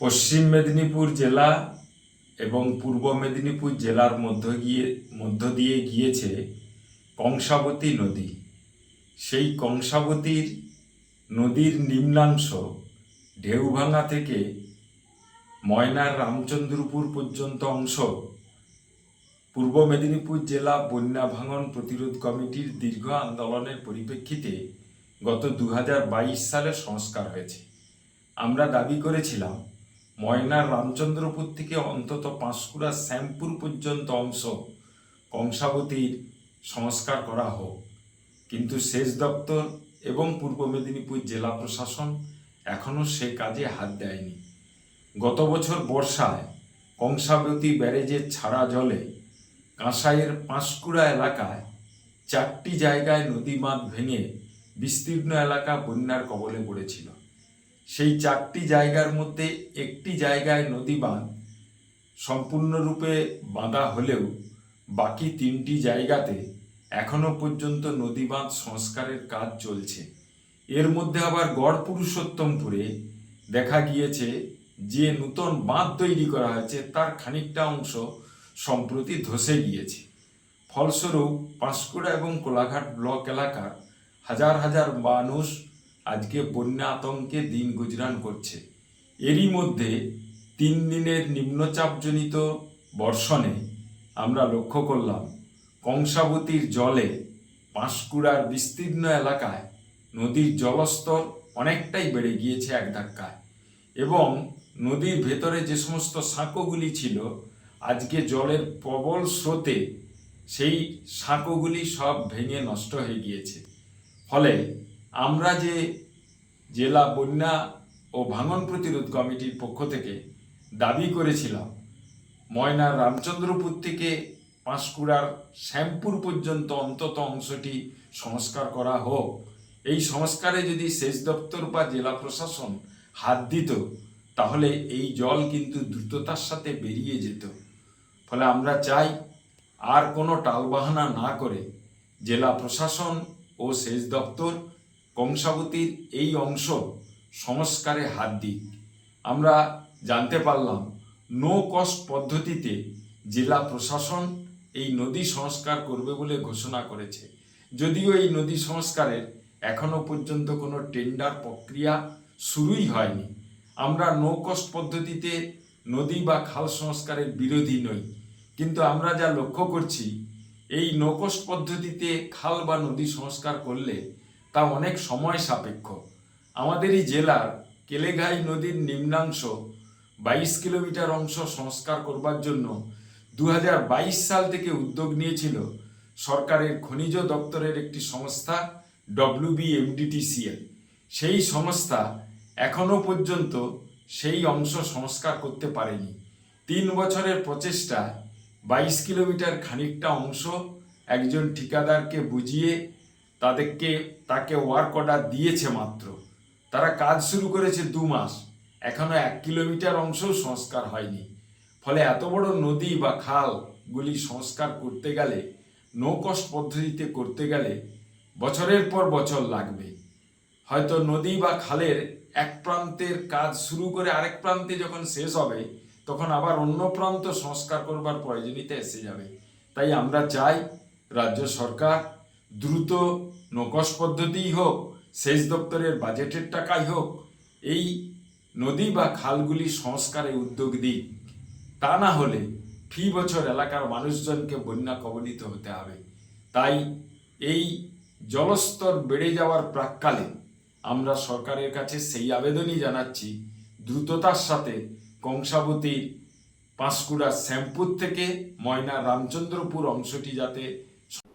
পশ্চিম মেদিনীপুর জেলা এবং পূর্ব মেদিনীপুর জেলার মধ্য গিয়ে, মধ্য দিয়ে গিয়েছে কংসাবতী নদী। সেই কংসাবতীর নদীর নিম্নাংশ ঢেউভাঙা থেকে ময়নার রামচন্দ্রপুর পর্যন্ত অংশ। পূর্ব মেদিনীপুর জেলা বন্যা ভাঙন প্রতিরোধ কমিটির দীর্ঘ আন্দোলনের পরিপ্রেক্ষিতে গত দু হাজার বাইশ সালে সংস্কার হয়েছে। আমরা দাবি করেছিলাম ময়নার রামচন্দ্রপুর থেকে অন্তত পাঁশকুড়া শ্যামপুর পর্যন্ত অংশ কংসাবতীর সংস্কার করা হোক। কিন্তু সেচ দপ্তর এবং পূর্ব মেদিনীপুর জেলা প্রশাসন এখনও সে কাজে হাত দেয়নি। গত বছর বর্ষায় কংসাবতী ব্যারেজের ছাড়া জলে কাঁসাইয়ের পাঁশকুড়া এলাকায় চারটি জায়গায় নদী বাঁধ ভেঙে বিস্তীর্ণ এলাকা বন্যার কবলে পড়েছিল। সেই চারটি জায়গার মধ্যে একটি জায়গায় নদী বাঁধ। সম্পূর্ণরূপে বাঁধা হলেও বাকি তিনটি জায়গাতে এখনও পর্যন্ত নদী বাঁধ সংস্কারের কাজ চলছে। এর মধ্যে আবার গড় পুরুষোত্তমপুরে দেখা গিয়েছে যে নূতন বাঁধ তৈরি করা হয়েছে, তার খানিকটা অংশ সম্প্রতি ধসে গিয়েছে। ফলস্বরূপ পাঁশকুড়া এবং কোলাঘাট ব্লক এলাকার হাজার হাজার মানুষ আজকে বন্যা আতঙ্কে দিন গুজরান করছে। এরই মধ্যে তিন দিনের নিম্নচাপজনিত বর্ষণে আমরা লক্ষ্য করলাম, কংসাবতীর জলে পাঁশকুড়ার বিস্তীর্ণ এলাকায় নদীর জলস্তর অনেকটাই বেড়ে গিয়েছে এক ধাক্কায় এবং নদীর ভেতরে যে সমস্ত সাঁকোগুলি ছিল, আজকে জলের প্রবল স্রোতে সেই সাঁকোগুলি সব ভেঙে নষ্ট হয়ে গিয়েছে। ফলে আমরা যে জেলা বন্যা ও ভাঙন প্রতিরোধ কমিটির পক্ষ থেকে দাবি করেছিলাম ময়নার রামচন্দ্রপুর থেকে পাঁশকুড়ার শ্যামপুর পর্যন্ত অন্তত অংশটি সংস্কার করা হোক। এই সংস্কারে যদি সেচ দপ্তর বা জেলা প্রশাসন হাত দিত, তাহলে এই জল কিন্তু দ্রুততার সাথে বেরিয়ে যেত। ফলে আমরা চাই আর কোনো টালবাহানা না করে জেলা প্রশাসন ও সেচ দপ্তর কংসাবতীর এই অংশ সংস্কারে হাত দিক। আমরা জানতে পারলাম নো কস্ট পদ্ধতিতে জেলা প্রশাসন এই নদী সংস্কার করবে বলে ঘোষণা করেছে। যদিও এই নদী সংস্কারের এখনও পর্যন্ত কোনো টেন্ডার প্রক্রিয়া শুরুই হয়নি। আমরা নো কস্ট পদ্ধতিতে নদী বা খাল সংস্কারের বিরোধী নই। কিন্তু আমরা যা লক্ষ্য করছি, এই নো কস্ট পদ্ধতিতে খাল বা নদী সংস্কার করলে তা অনেক সময় সাপেক্ষ। আমাদের এই জেলার কেলেঘাই নদীর নিম্নাংশ বাইশ কিলোমিটার অংশ সংস্কার করবার জন্য দু হাজার বাইশ সাল থেকে উদ্যোগ নিয়েছিল সরকারের খনিজ দপ্তরের একটি সংস্থা ডব্লিউবিএমডিটিসিএল সেই সংস্থা এখনও পর্যন্ত সেই অংশ সংস্কার করতে পারেনি। তিন বছরের প্রচেষ্টা বাইশ কিলোমিটার খানিকটা অংশ একজন ঠিকাদারকে বুঝিয়ে তাদেরকে, তাকে ওয়ার্ক অর্ডার দিয়েছে মাত্র। তারা কাজ শুরু করেছে দু মাস। এখনও এক কিলোমিটার অংশও সংস্কার হয়নি। ফলে এত বড় নদী বা খালগুলি সংস্কার করতে গেলে নো কস্ট পদ্ধতিতে করতে গেলে বছরের পর বছর লাগবে। হয়তো নদী বা খালের এক প্রান্তের কাজ শুরু করে আরেক প্রান্তে যখন শেষ হবে, তখন আবার অন্য প্রান্ত সংস্কার করবার প্রয়োজনীয়তা এসে যাবে। তাই আমরা চাই রাজ্য সরকার দ্রুত নকশ পদ্ধতিই হোক, সেচ দপ্তরের বাজেটের টাকাই হোক, এই নদী বা খালগুলি সংস্কারে উদ্যোগ দিক। তা না হলে ফি বছর এলাকার মানুষজনকে বন্যা কবলিত হতে হবে। তাই এই জলস্তর বেড়ে যাওয়ার প্রাককালে আমরা সরকারের কাছে সেই আবেদনই জানাচ্ছি, দ্রুততার সাথে কংসাবতীর পাঁশকুড়া শ্যামপুর থেকে ময়না রামচন্দ্রপুর অংশটি যাতে